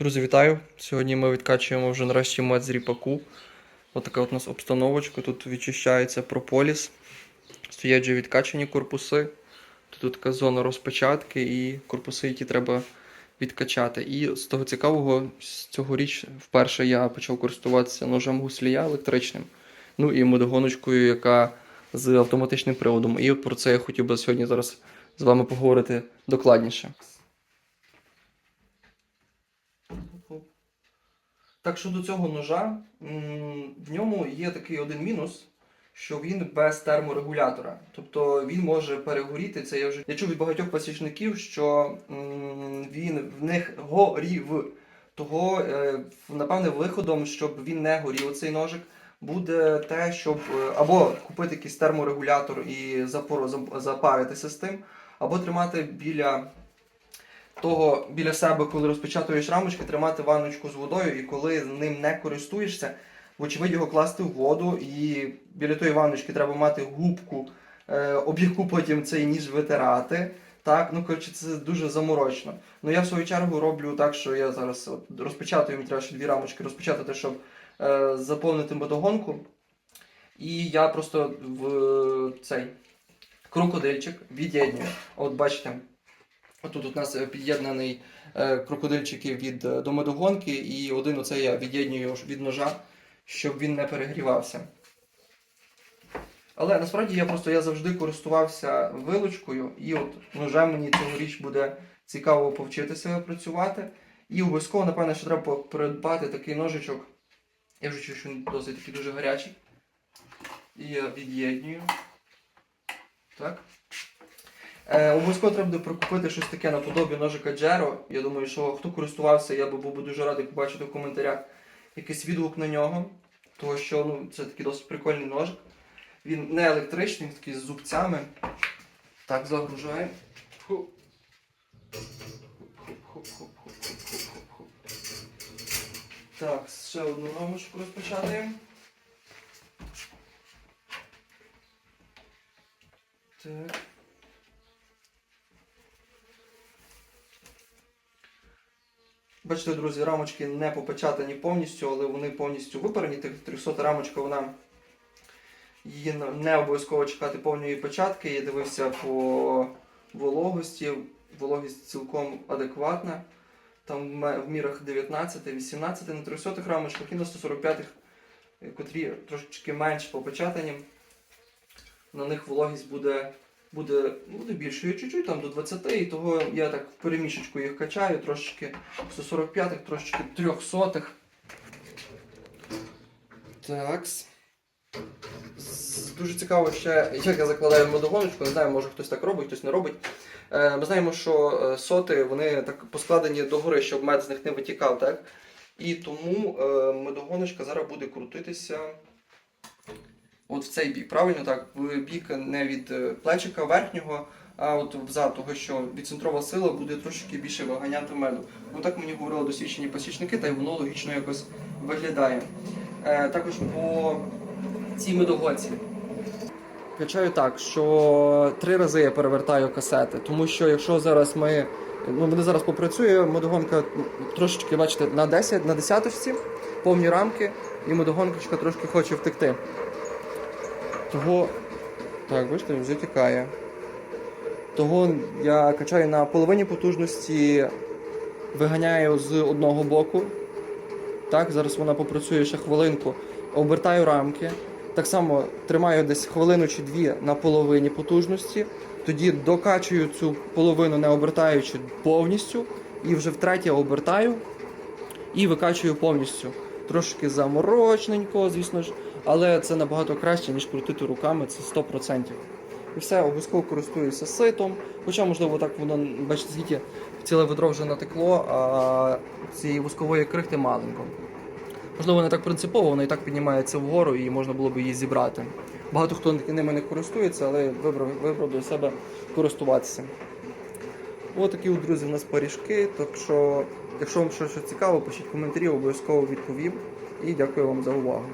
Друзі, вітаю! Сьогодні ми відкачуємо вже нарешті мед з ріпаку. Ось така от у нас обстановочка. Тут відчищається прополіс. Стоять вже відкачані корпуси. Тут така зона розпечатки і корпуси, які треба відкачати. І з того цікавого, з цього річ вперше я почав користуватися ножем гуслія електричним. Ну і медогоночкою, яка з автоматичним приводом. І от про це я хотів би сьогодні зараз з вами поговорити докладніше. Так що до цього ножа, в ньому є такий один мінус, що він без терморегулятора. Тобто він може перегоріти. Це я вже я чув від багатьох пасічників, що він в них горів. Того, е, напевне, виходом, щоб він не горів, цей ножик, буде те, щоб е, або купити якийсь терморегулятор і запаритися з тим, або тримати біля того біля себе, коли розпечатуєш рамочки, тримати ванночку з водою, і коли ним не користуєшся, вочевидь його класти в воду, і біля тої ванночки треба мати губку, е, об яку потім цей ніж витирати. Так, ну коротше, це дуже заморочно. Ну я в свою чергу роблю так, що я зараз от розпечатую, мені треба ще дві рамочки розпечатати, щоб е, заповнити мотогонку. І я просто в цей крокодильчик від'єднюю. От бачите, Отут у нас е, під'єднаний е, крокодильчики від е, і один оце я від'єднюю від ножа, щоб він не перегрівався. Але насправді я просто я завжди користувався вилочкою, і от ножем мені цьогоріч буде цікаво повчитися працювати. І обов'язково, напевно, що треба придбати такий ножичок. Я вже чую, що він досить такий дуже гарячий. І я від'єднюю. Так. Е, обов'язково треба буде прикупити щось таке наподобі ножика Джеро. Я думаю, що хто користувався, я би був би дуже радий побачити в коментарях якийсь відгук на нього. Тому що ну, це такий досить прикольний ножик. Він не електричний, він такий з зубцями. Так, загружаємо. Так, ще одну рамочку розпочатаємо. Так. Бачите, друзі, рамочки не попечатані повністю, але вони повністю випарені. Тих 300 рамочка, вона її не- не обов'язково чекати повної початки. Я дивився по вологості. Вологість цілком адекватна. Там в мірах 19-18 на 300 рамочках і на 145-х, е, котрі трошечки менш попечатані. На них вологість буде буде, буде більшою чуть-чуть, там до 20, і того я так в перемішечку їх качаю, трошечки 145-х, трошечки 300-х. Так. Дуже цікаво ще, як я закладаю медогоночку, не знаю, може хтось так робить, хтось не робить. Е, Ми знаємо, що е, соти вони так поскладені догори, щоб мед з них не витікав, так? І тому е, медогоночка зараз буде крутитися от в цей бік. Правильно так, в бік не від е, плечика верхнього, а от взад, того, що відцентрова сила буде трошки більше виганяти меду. Ну так мені говорили досвідчені посічники, та й воно логічно якось виглядає. Е, також по цій медогонці. Качаю так, що три рази я перевертаю касети, тому що якщо зараз ми. Ну, вони зараз попрацює, медогонка трошечки, бачите, на 10, на десяточці, повні рамки, і медогонка трошки хоче втекти. Того. Так, бачите, він вже. Того я качаю на половині потужності, виганяю з одного боку. Так, зараз вона попрацює ще хвилинку. Обертаю рамки. Так само тримаю десь хвилину чи дві на половині потужності. Тоді докачую цю половину, не обертаючи повністю. І вже втретє обертаю і викачую повністю. Трошки заморочненько, звісно ж, але це набагато краще, ніж крутити руками, це 100%. І все, обов'язково користуюся ситом. Хоча, можливо, так воно, бачите, скільки ціле ведро вже натекло, а цієї воскової крихти маленько. Можливо, не так принципово, вона і так піднімається вгору і можна було б її зібрати. Багато хто ними не користується, але вибрав, вибрав для себе користуватися. Ось такі, друзі, у нас пиріжки. Так що, якщо вам щось цікаво, пишіть коментарі, обов'язково відповім. І дякую вам за увагу.